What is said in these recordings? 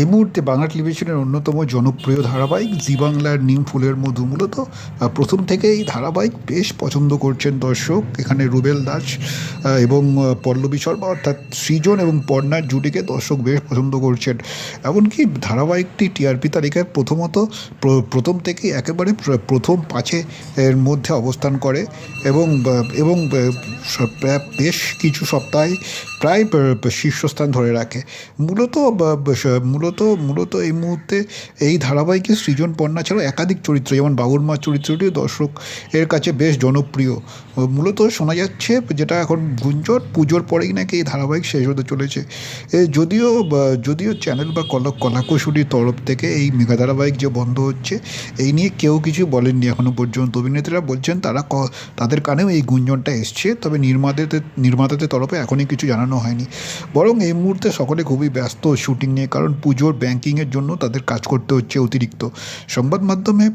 এই মুহূর্তে বাংলা টেলিভিশনের অন্যতম জনপ্রিয় ধারাবাহিক জি বাংলার নিম ফুলের মধু মূলত প্রথম থেকে এই ধারাবাহিক বেশ পছন্দ করছেন দর্শক। এখানে রুবেল দাস এবং পল্লবী শর্মা, অর্থাৎ সৃজন এবং পর্ণার জুটিকে দর্শক বেশ পছন্দ করছেন। এমনকি ধারাবাহিকটি টিআরপি তালিকায় প্রথমত প্রথম থেকেই একেবারে প্রথম পাঁচে এর মধ্যে অবস্থান করে এবং এবং বেশ কিছু সপ্তাহে প্রায় শীর্ষস্থান ধরে রাখে। মূলত মূলত মূলত এই মুহূর্তে এই ধারাবাহিকে সৃজন পণ্যা ছাড়াও একাধিক চরিত্র, যেমন বাবুর মা চরিত্রটিও দর্শক এর কাছে বেশ জনপ্রিয়। মূলত শোনা যাচ্ছে যেটা এখন গুঞ্জন, পুজোর পরেই নাকি এই ধারাবাহিক শেষ হতে চলেছে। এ যদিও যদিও চ্যানেল বা কলা কলাকুশলীর তরফ থেকে এই মেগা ধারাবাহিক যে বন্ধ হচ্ছে, এই নিয়ে কেউ কিছু বলেননি এখনও পর্যন্ত। অভিনেত্রীরা বলছেন তারা তাদের কানেও এই গুঞ্জনটা এসছে, তবে নির্মাতাদের নির্মাতাদের তরফে এখনই কিছু জানানো হয়নি। বরং এই মুহূর্তে সকলে খুবই ব্যস্ত শুটিং নিয়ে, কারণ পুজোর ব্যাংকিংয়ের জন্য তাদের কাজ করতে হচ্ছে অতিরিক্ত। সংবাদ মাধ্যমে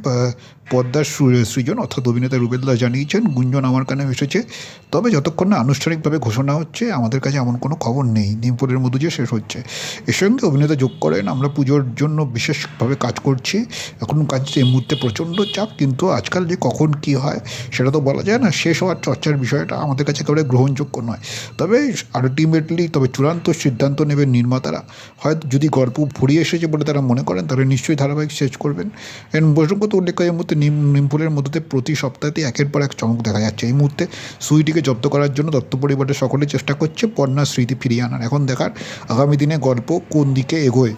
পদ্মার সৃজন অর্থাৎ অভিনেতা রুবেল দাস জানিয়েছেন, গুঞ্জন আমার কানে এসেছে। তবে যতক্ষণ না আনুষ্ঠানিকভাবে ঘোষণা হচ্ছে, আমাদের কাছে এমন কোনো খবর নেই। নিমপুরের মধু যে শেষ হচ্ছে। এর সঙ্গে অভিনেতা যোগ করেন, আমরা পুজোর জন্য বিশেষভাবে কাজ করছি। এখন কাজ এই মুহূর্তে প্রচণ্ড চাপ, কিন্তু আজকাল যে কখন কি হয়, সেটা তো বলা যায় না। শেষ হওয়ার চর্চার বিষয়টা আমাদের কাছে একেবারে গ্রহণযোগ্য নয়। তবে আলটিমেটলি তবে চূড়ান্ত সিদ্ধান্ত নেবেন নির্মাতারা। হয়তো যদি গল্প ফুরিয়ে এসেছে বলে তারা মনে করেন, তাহলে নিশ্চয়ই ধারাবাহিক শেষ করবেন। এন বৈষ্ণবগত উল্লেখ এই মুহূর্তে নিম নিমপুরের মধ্যে প্রতি সপ্তাহে একের পর এক চমক দেখা যাচ্ছে। এই মুহূর্তে সুইটিকে জব্দ করার জন্য দত্ত পরিবারের সকলে চেষ্টা করছে পণ্যার স্মৃতি ফিরিয়ে আনার। এখন দেখার আগামী দিনে গল্প কোন দিকে এগোয়?